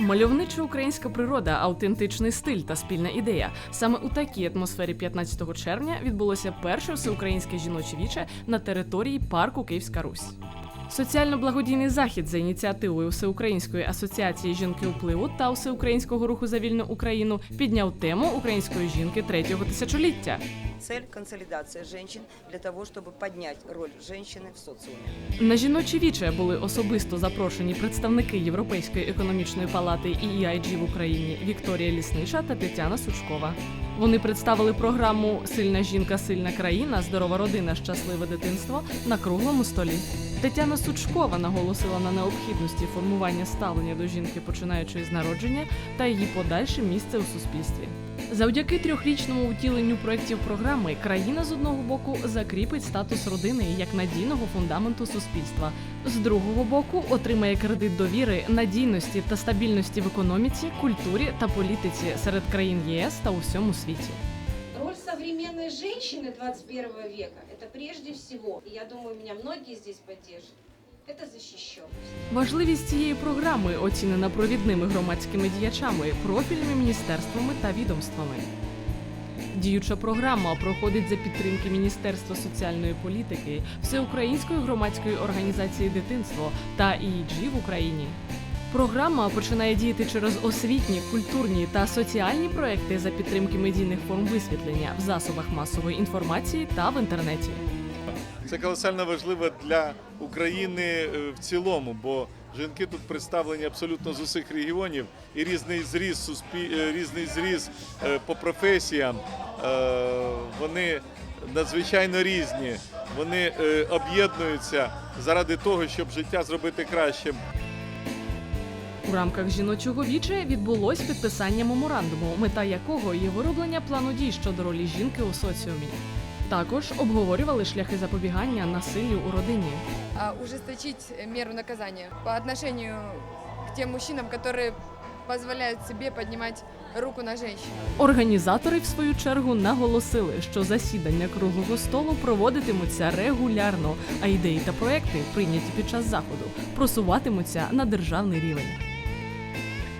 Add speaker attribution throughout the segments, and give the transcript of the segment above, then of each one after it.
Speaker 1: Мальовнича українська природа, автентичний стиль та спільна ідея. Саме у такій атмосфері 15 червня відбулося перше всеукраїнське жіноче віче на території парку Київська Русь. Соціально-благодійний захід за ініціативою Всеукраїнської асоціації жінки впливу та Всеукраїнського руху за вільну Україну підняв тему української жінки третього тисячоліття.
Speaker 2: Цель – консолидация женщин для того, чтобы поднять роль женщины в социуме.
Speaker 1: На жіночі віче були особисто запрошені представники Європейської економічної палати і EIG в Україні Вікторія Лісниша та Тетяна Сучкова. Вони представили програму Сильна жінка, сильна країна, здорова родина, щасливе дитинство на круглому столі. Тетяна Сучкова наголосила на необхідності формування ставлення до жінки, починаючи з народження, та її подальше місце у суспільстві. Завдяки трьохрічному втіленню проєктів програми країна з одного боку закріпить статус родини як надійного фундаменту суспільства, з другого боку отримає кредит довіри, надійності та стабільності в економіці, культурі та політиці серед країн ЄС та у всьому світі.
Speaker 3: Роль современной женщины 21 века – это прежде всего, я думаю, меня многие здесь поддержат, это защищенность.
Speaker 1: Важливість цієї програми оцінена провідними громадськими діячами, профільними міністерствами та відомствами. Діюча програма проходить за підтримки Міністерства соціальної політики, Всеукраїнської громадської організації дитинство та ІІДЖ в Україні. Програма починає діяти через освітні, культурні та соціальні проекти за підтримки медійних форм висвітлення в засобах масової інформації та в інтернеті.
Speaker 4: Це колосально важливо для України е, в цілому, бо жінки тут представлені абсолютно з усіх регіонів і різний зріз, суспі... е, різний зріз е, по професіям. Вони надзвичайно різні. Вони об'єднуються заради того, щоб життя зробити кращим.
Speaker 1: У рамках жіночого віче відбулось підписання меморандуму, мета якого є вироблення плану дій щодо ролі жінки у соціумі. Також обговорювали шляхи запобігання насиллю у родині.
Speaker 5: а, ужесточить меру наказания по отношению к тем мужчинам, которые позволяют себе поднимать руку на женщину.
Speaker 1: Організатори, в свою чергу, наголосили, що засідання круглого столу проводитимуться регулярно, а ідеї та проекти, прийняті під час заходу, просуватимуться на державний рівень.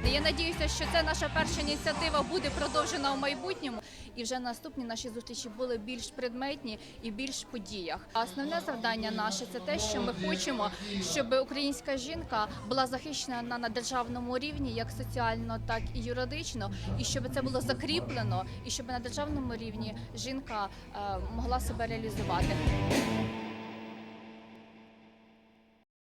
Speaker 6: Я надіюся, що це наша перша ініціатива буде продовжена в майбутньому, і вже наступні наші зустрічі були більш предметні і більш подіях. А основне завдання наше це те, що ми хочемо, щоб українська жінка була захищена на, державному рівні, як соціально, так і юридично, і щоб це було закріплено, і щоб на державному рівні жінка е, могла себе реалізувати.